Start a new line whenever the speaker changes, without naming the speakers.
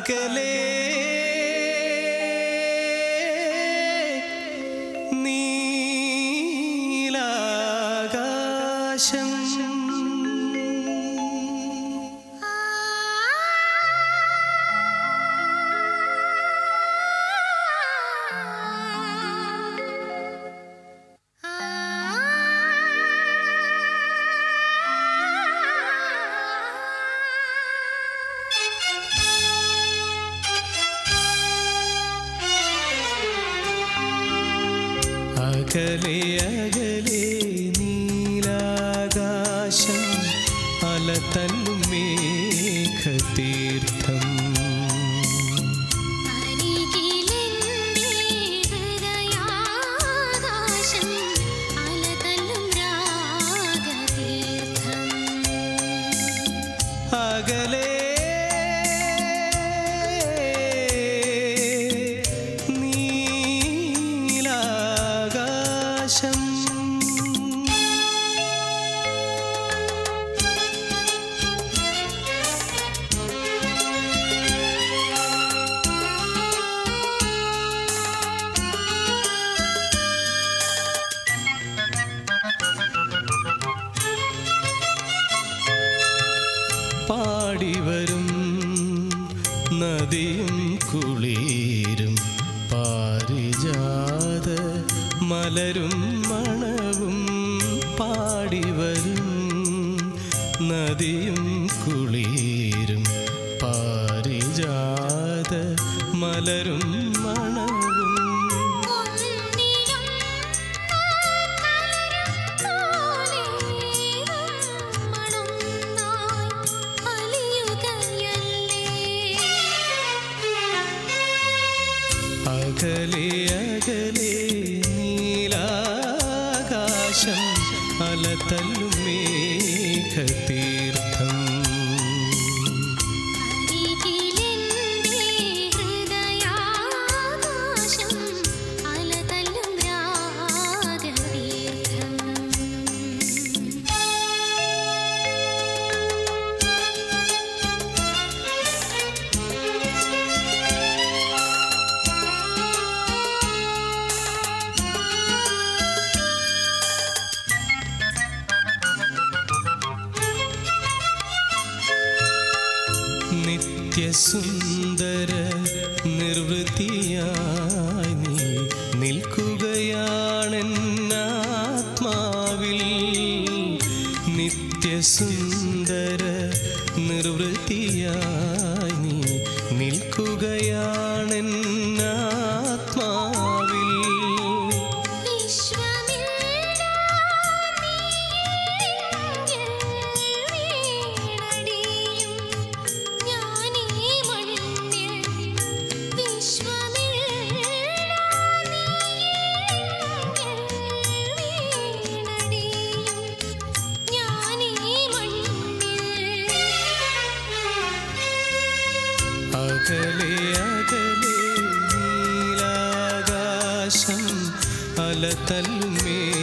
അകലേ നീലാകാശം അകലെ അകലെ നീലാകാശം അലതല്ലും പാടിവരും നദിയും കുളീരും പാരിജാത മലരും മണവും പാടിവരും നദിയും കുളീരും പാരിജാത മലരും അകലെ അകലെ നീലാകാശം അലതല്ലും നിത്യസുന്ദര നിർവൃത്തിയായി നീ നിൽക്കുകയാണെന്നാത്മാവിൽ നിത്യസുന്ദര നിർവൃതിയായി അകലെ അകലെ നീലാകാശം അലതല്ലും